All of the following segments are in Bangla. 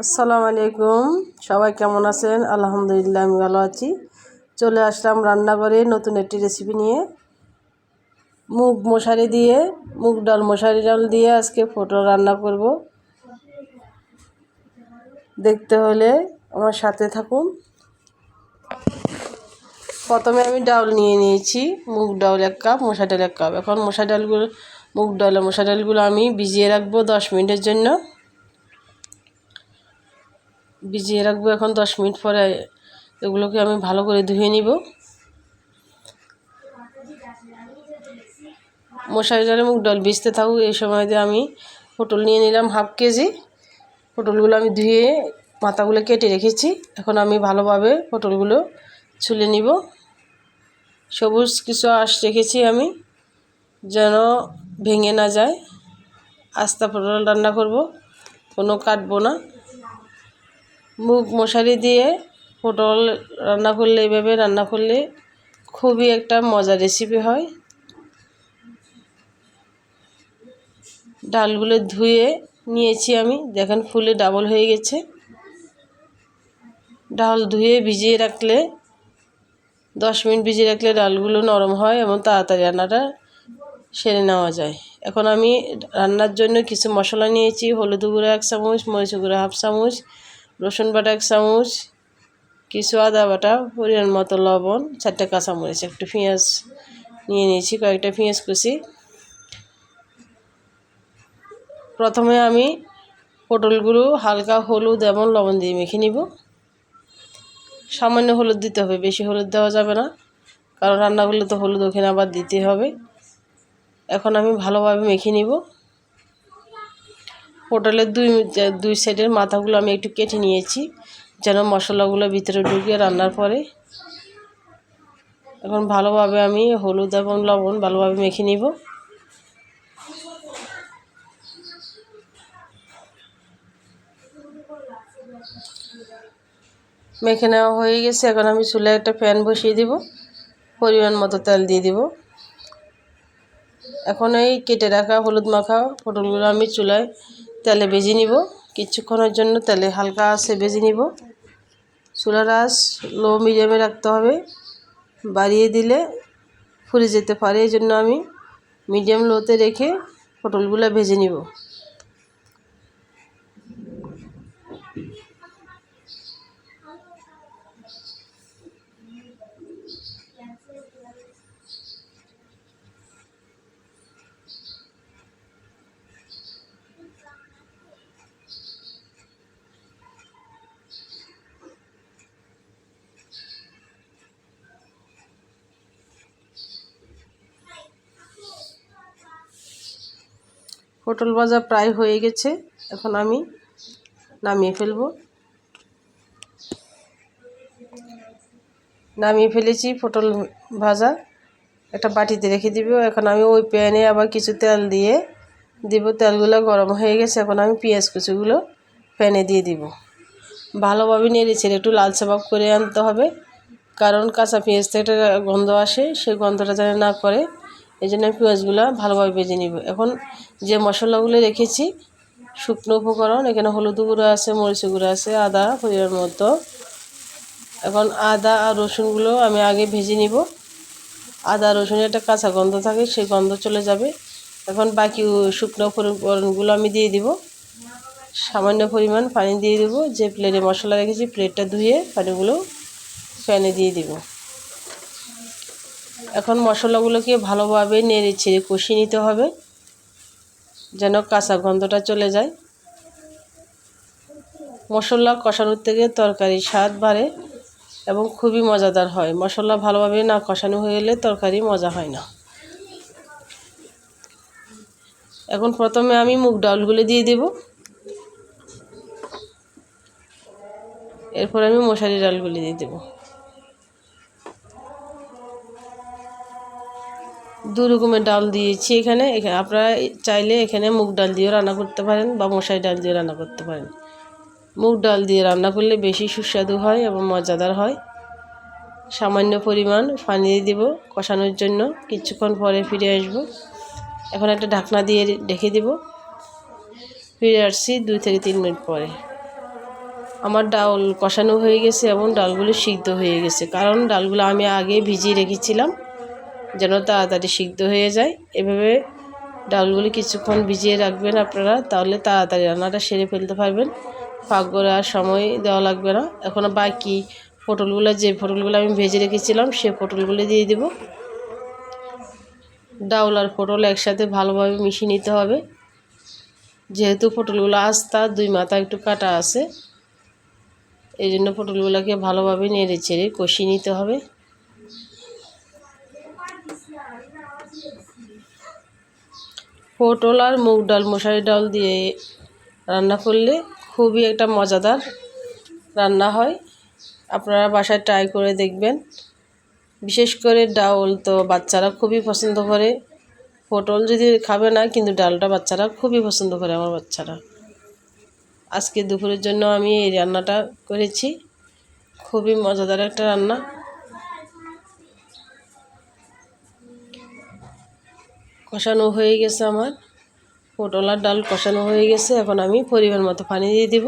আসসালামু আলাইকুম। সবাই কেমন আছেন? আলহামদুলিল্লাহ, আমি ভালো আছি। চলে আসলাম রান্নাঘরে নতুন একটি রেসিপি নিয়ে। মুগ মশারি দিয়ে, মুগ ডাল মশারি ডাল দিয়ে আজকে পটল রান্না করব। দেখতে হলে আমার সাথে থাকুন। প্রথমে আমি ডাল নিয়ে নিয়েছি। মুগ ডাল এক কাপ মশা ডাল এক কাপ। এখন মশা ডালগুলো, মুগ ডাল মশা ডালগুলো আমি ভিজিয়ে রাখব দশ মিনিটের জন্য। ভিজিয়ে রাখব এখন দশ মিনিট পরে। এগুলোকে আমি ভালো করে ধুয়ে নিব। মশারি জালে মুখ ডাল ভিজতে থাকুক, এই সময় দিয়ে আমি পটল নিয়ে নিলাম হাফ কেজি। পটলগুলো আমি ধুয়ে মাথাগুলো কেটে রেখেছি। এখন আমি ভালোভাবে পটলগুলো ছুলে নিব। সবুজ কিছু আঁশ রেখেছি আমি, যেন ভেঙে না যায়। আস্তা পটল রান্না করব, কোনো কাটবো না। মুগ মশারি দিয়ে পটল রান্না করলে এইভাবে রান্না করলে খুবই একটা মজার রেসিপি হয়। ডালগুলো ধুয়ে নিয়েছি আমি। দেখেন ফুলে ডাবল হয়ে গেছে। ডাল ধুয়ে ভিজিয়ে রাখলে, দশ মিনিট ভিজিয়ে রাখলে ডালগুলো নরম হয় এবং তাড়াতাড়ি রান্নাটা সেরে নেওয়া যায়। এখন আমি রান্নার জন্য কিছু মশলা নিয়েছি। হলুদ গুঁড়ো এক চামচ, মরিচ গুঁড়ো হাফ চামচ রসুন বাটা এক চামচ, কিছু আদা বাটা, পরিমাণ মতো লবণ, চারটে কাঁচামরিচ, একটু পেঁয়াজ নিয়ে নিয়েছি, কয়েকটা পেঁয়াজ কুচি। প্রথমে আমি পটলগুলো হালকা হলুদ এবং লবণ দিয়ে মেখে নিব। সামান্য হলুদ দিতে হবে, বেশি হলুদ দেওয়া যাবে না, কারণ রান্নাগুলো তো হলুদ ওখানে আবার দিতে হবে। এখন আমি ভালোভাবে মেখে নিব। পটলের দুই দুই সাইডের মাথাগুলো আমি একটু কেটে নিয়েছি, যেন মশলাগুলো ভিতরে ঢুকিয়ে রান্নার পরে। এখন ভালোভাবে আমি হলুদ এবং লবণ ভালোভাবে মেখে নিব। মেখে নেওয়া হয়ে গেছে, এখন আমি চুলায় একটা প্যান বসিয়ে দিব, পরিমাণ মতো তেল দিয়ে দিব। এখন এই কেটে রাখা হলুদ মাখা পটলগুলো আমি চুলায় তেলে বেজে নিব। কিছুক্ষণের জন্য তেলে হালকা আছে বেজে নিব। চুলার আঁচ লো মিডিয়ামে রাখতে হবে। বাড়িয়ে দিলে ফুলে যেতে পারে। এই জন্য আমি মিডিয়াম লোতে রেখে পটলগুলো ভেজে নিব। পটল ভাজা প্রায় হয়ে গেছে। এখন আমি নামিয়ে ফেলব। নামিয়ে ফেলেছি পটল ভাজা। একটা বাটিতে রেখে দিব। এখন আমি ওই প্যানে আবার কিছু তেল দিয়ে দিব। তেলগুলো গরম হয়ে গেছে। এখন আমি পেঁয়াজ কুচিগুলো প্যানে দিয়ে দিব। ভালোভাবে নেড়ে ছেড়ে একটু লালচে ভাব করে আনতে হবে। কারণ কাঁচা পেঁয়াজ থেকে একটা গন্ধ আসে। সেই গন্ধটা যেন না করে এই জন্য পেঁয়াজগুলো ভালোভাবে ভেজে নিব। এখন যে মশলাগুলো রেখেছি, শুকনো উপকরণ, এখানে হলুদ গুঁড়ো আছে মরিচ গুঁড়ো আছে, আদা পরিমাণ মতো। এখন আদা আর রসুনগুলো আমি আগে ভেজে নিব। আদা, রসুনের একটা কাঁচা গন্ধ থাকে, সেই গন্ধ চলে যাবে। এখন বাকি শুকনো উপকরণগুলো আমি দিয়ে দিব। সামান্য পরিমাণ পানি দিয়ে দেবো। যে প্লেটে মশলা রেখেছি প্লেটটা ধুয়ে পানিগুলো ফ্যানে দিয়ে দিব। এখন মশলাগুলোকে ভালোভাবে নেড়ে ছেড়ে কষিয়ে নিতে হবে, যেন কাঁচা গন্ধটা চলে যায়। মশলা কষানোর থেকে তরকারি স্বাদ বাড়ে এবং খুবই মজাদার হয়। মশলা ভালোভাবে না কষানো হয়ে গেলে তরকারি মজা হয় না। এখন প্রথমে আমি মুগ ডালগুলো দিয়ে দেব। এরপর আমি মশারি ডালগুলি দিয়ে দেবো। দু রকমের ডাল দিয়েছি এখানে। এখানে আপনারা চাইলে এখানে মুগ ডাল দিয়েও রান্না করতে পারেন বা মশারি ডাল দিয়ে রান্না করতে পারেন। মুগ ডাল দিয়ে রান্না করলে বেশি সুস্বাদু হয় এবং মজাদার হয়। সামান্য পরিমাণ পানি দেবো কষানোর জন্য। কিছুক্ষণ পরে ফিরে আসব। এখন একটা ঢাকনা দিয়ে রেখে দেব। ফিরে আসছি দুই থেকে তিন মিনিট পরে। আমার ডাল কষানো হয়ে গেছে এবং ডালগুলো সিদ্ধ হয়ে গেছে। কারণ ডালগুলো আমি আগে ভিজিয়ে রেখেছিলাম। যেন তাড়াতাড়ি সিদ্ধ হয়ে যায়। এভাবে ডালগুলি কিছুক্ষণ ভিজিয়ে রাখবেন আপনারা, তাহলে তাড়াতাড়ি রান্নাটা সেরে ফেলতে পারবেন। পাক করে আর সময় দেওয়া লাগবে না। এখন বাকি পটলগুলো, যে পটলগুলো আমি ভেজে রেখেছিলাম, সে পটলগুলো দিয়ে দেব। ডাউল আর পটল একসাথে ভালোভাবে মিশিয়ে নিতে হবে। যেহেতু পটলগুলো আস্তা, দুই মাথা একটু কাটা আছে, এই জন্য পটলগুলোকে ভালোভাবে নেড়ে চেড়ে কষিয়ে নিতে হবে। পটল আর মুগ ডাল, মশারি ডাল দিয়ে রান্না করলে খুবই একটা মজাদার রান্না হয়। আপনারা বাসায় ট্রাই করে দেখবেন। বিশেষ করে ডাল তো বাচ্চারা খুবই পছন্দ করে। পটল যদি খাবে না, কিন্তু ডালটা বাচ্চারা খুবই পছন্দ করে আমার বাচ্চারা। আজকে দুপুরের জন্য আমি এই রান্নাটা করেছি। খুবই মজাদার একটা রান্না। কষানো হয়ে গেছে আমার। পটল আর ডাল কষানো হয়ে গেছে। এখন আমি পরিমাণ মতো পানি দিয়ে দিব।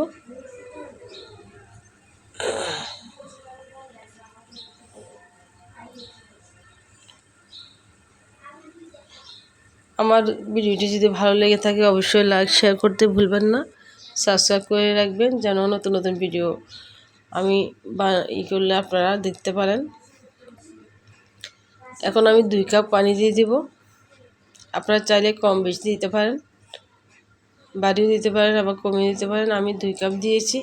আমার ভিডিওটি যদি ভালো লেগে থাকে, অবশ্যই লাইক, শেয়ার করতে ভুলবেন না। সাবস্ক্রাইব করে রাখবেন যেন নতুন নতুন ভিডিও আমি বা ই করলে আপনারা দেখতে পারেন। এখন আমি দুই কাপ পানি দিয়ে দিব। আপনারা চাইলে কম বেশি দিতে পারেন, বাড়িও দিতে পারেন, আবার কমিয়ে দিতে পারেন। আমি দুই কাপ দিয়েছি।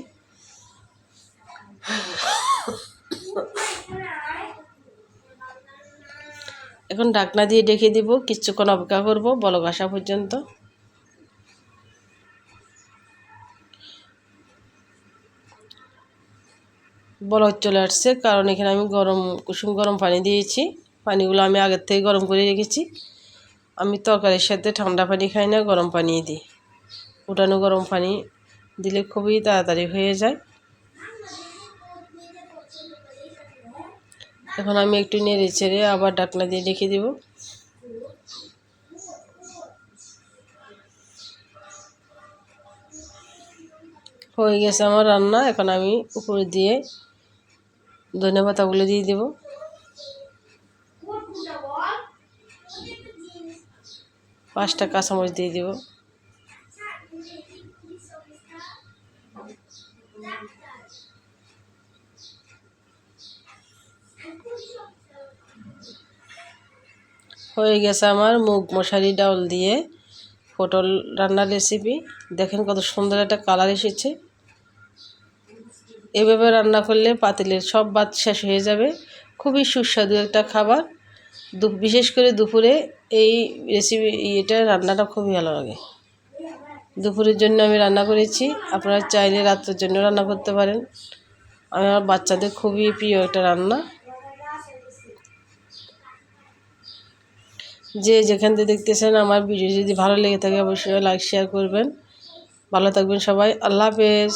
এখন ডাকনা দিয়ে ডেকে দিব, কিছুক্ষণ অপেক্ষা করব, বলক আসা পর্যন্ত। বলক চলে আসছে, কারণ এখানে আমি গরম, কুসুম গরম পানি দিয়েছি। পানিগুলো আমি আগের থেকে গরম করে রেখেছি। আমি তরকারির সাথে ঠান্ডা পানি খাই না, গরম পানি দিই। ফুটানো গরম পানি দিলে খুবই তাড়াতাড়ি হয়ে যায়। এখন আমি একটু নেড়ে ছেড়ে আবার ডাকনা দিয়ে রেখে দেব। হয়ে গেছে আমার রান্না, এখন আমি উপরে দিয়ে ধনে পাতাগুলো দিয়ে দেব। পাঁচটা কাঁচামরিচ দিয়ে দেব। হয়ে গেছে আমার মুগ মশারি ডাউল দিয়ে পটল রান্নার রেসিপি দেখেন কত সুন্দর একটা কালার এসেছে। এভাবে রান্না করলে পাতিলের সব ভাত শেষ হয়ে যাবে। খুবই সুস্বাদু একটা খাবার। বিশেষ করে দুপুরে এই রেসিপি এটা রান্নাটা খুবই ভালো লাগে। দুপুরের জন্য আমি রান্না করেছি। আপনারা চাইলে রাত্রের জন্য রান্না করতে পারেন। আমার বাচ্চাদের খুবই প্রিয় একটা রান্না। যে যেখান থেকে দেখতেছেন আমার ভিডিও যদি ভালো লেগে থাকে, অবশ্যই লাইক শেয়ার করবেন। ভালো থাকবেন সবাই। আল্লাহ হাফেজ।